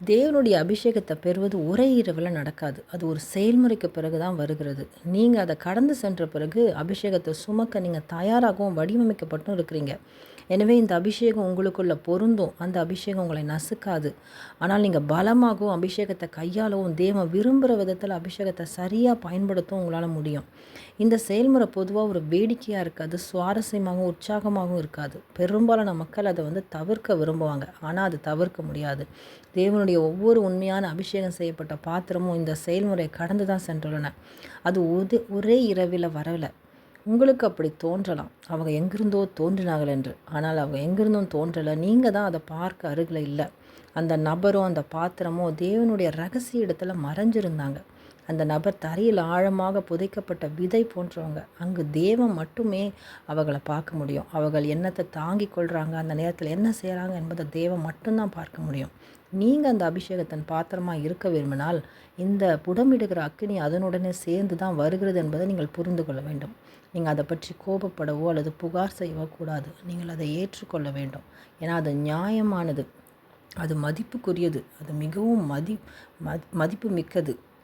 தேவனுடைய அபிஷேகத்தை பெறுவது ஒரே இரவில் நடக்காது. அது ஒரு செயல்முறைக்கு பிறகு தான் வருகிறது. நீங்கள் அதை கடந்து சென்ற பிறகு அபிஷேகத்தை சுமக்க நீங்கள் தயாராகவும் வடிவமைக்கப்பட்டும் இருக்கிறீங்க. எனவே இந்த அபிஷேகம் உங்களுக்குள்ள பொருந்தும். அந்த அபிஷேகம் உங்களை நசுக்காது. ஆனால் நீங்கள் பலமாகவும் அபிஷேகத்தை கையாளவும் தேவன் விரும்புகிற விதத்தில் அபிஷேகத்தை சரியாக பயன்படுத்தவும் உங்களால் முடியும். இந்த செயல்முறை பொதுவாக ஒரு வேடிக்கையாக இருக்காது. சுவாரஸ்யமாகவும் உற்சாகமாகவும் இருக்காது. பெரும்பாலான மக்கள் அதை வந்து தவிர்க்க விரும்புவாங்க. ஆனால் அது தவிர்க்க முடியாது. தேவனுடைய ஒவ்வொரு உண்மையான அபிஷேகம் செய்யப்பட்ட பாத்திரமும் இந்த செயல்முறை கடந்து தான் சென்றுள்ளன. அது ஒரு ஒரே இரவில் வரவில்லை உங்களுக்கு அப்படி தோன்றலாம். அவங்க எங்கிருந்தோ தோன்றினார்கள் என்று. ஆனால் அவங்க எங்கிருந்தும் தோன்றலை. நீங்கள் தான் அதை பார்க்க அருகில் இல்லை. அந்த நபரும் அந்த பாத்திரமும் தேவனுடைய ரகசிய இடத்துல மறைஞ்சிருந்தாங்க. அந்த நபர் தரையில் ஆழமாக புதைக்கப்பட்ட விதை போன்றவங்க. அங்கு தேவன் மட்டுமே அவர்களை பார்க்க முடியும். அவர்கள் என்னத்தை தாங்கி கொள்கிறாங்க அந்த நேரத்தில் என்ன செய்கிறாங்க என்பதை தேவன் மட்டும்தான் பார்க்க முடியும். நீங்கள் அந்த அபிஷேகத்தின் பாத்திரமாக இருக்க விரும்பினால் இந்த புடமிடுகிற அக்கினி அதனுடனே சேர்ந்து தான் வருகிறது என்பதை நீங்கள் புரிந்து கொள்ள வேண்டும். நீங்கள் அதை பற்றி கோபப்படவோ அல்லது புகார் செய்யவோ கூடாது. நீங்கள் அதை ஏற்றுக்கொள்ள வேண்டும். ஏன்னா அது நியாயமானது. அது மதிப்புக்குரியது. அது மிகவும் மதி மதிப்பு மிக்கது